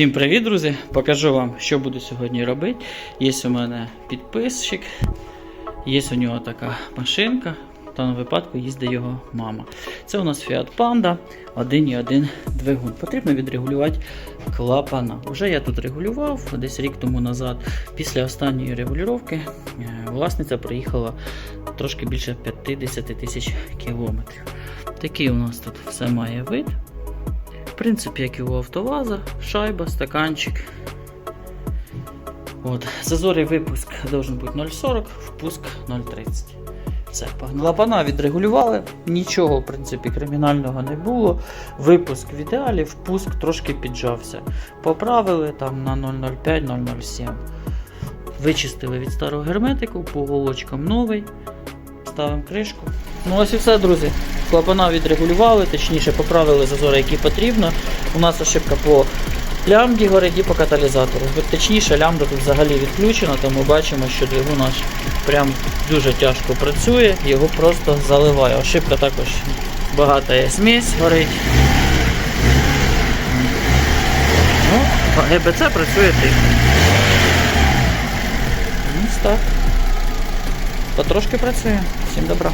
Всім привіт, друзі! Покажу вам, що буду сьогодні робити. Є у мене підписчик, є у нього така машинка. В даному випадку їздить його мама. Це у нас Fiat Panda 1.1 двигун. Потрібно відрегулювати клапана. Уже я тут регулював десь рік тому назад. Після останньої регулювання власниця приїхала трошки більше 50 тисяч кілометрів. Такий у нас тут все має вид. Принципі, як і у автоваза, шайба, стаканчик. От. Зазорий випуск должен бути 0,40, впуск 0,30. Все. Лапана відрегулювали, нічого в принципі кримінального не було. Випуск в ідеалі, впуск трошки піджався. Поправили там на 0,05-0,07. Вичистили від старого герметику, по голочкам новий. Ставимо кришку. Ну ось і все, друзі. Клапана відрегулювали, точніше поправили зазори, які потрібно. У нас ошибка по лямбді горить і по каталізатору. Точніше, лямбда тут взагалі відключена, тому бачимо, що двигун наш прям дуже тяжко працює, його просто заливає. Ошибка також багата є смесь горить. Ну, ГБЦ працює тихо. Ось так. Потрошки працює. Всім добра.